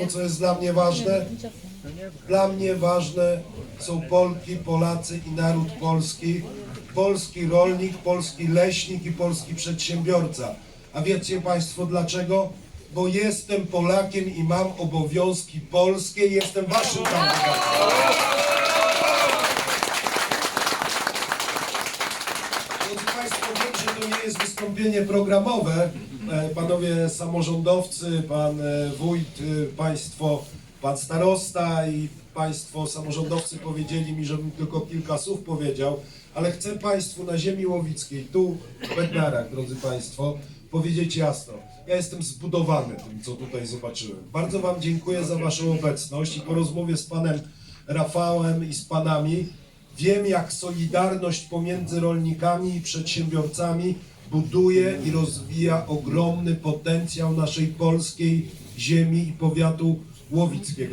Państwo, co jest dla mnie ważne? Dla mnie ważne są Polki, Polacy i naród polski, polski rolnik, polski leśnik i polski przedsiębiorca. A wiecie Państwo dlaczego? Bo jestem Polakiem i mam obowiązki polskie jestem Waszym kandydatem. Drodzy Państwo, wiem, że to nie jest wystąpienie programowe. E, Panowie samorządowcy, pan e, wójt, e, państwo, pan starosta i państwo samorządowcy powiedzieli mi, żebym tylko kilka słów powiedział, ale chcę Państwu na ziemi łowickiej, tu w Bednarach, drodzy Państwo, powiedzieć jasno. Ja jestem zbudowany tym, co tutaj zobaczyłem. Bardzo Wam dziękuję za Waszą obecność i po rozmowie z panem Rafałem i z panami Wiem, jak solidarność pomiędzy rolnikami i przedsiębiorcami buduje i rozwija ogromny potencjał naszej polskiej ziemi i powiatu łowickiego.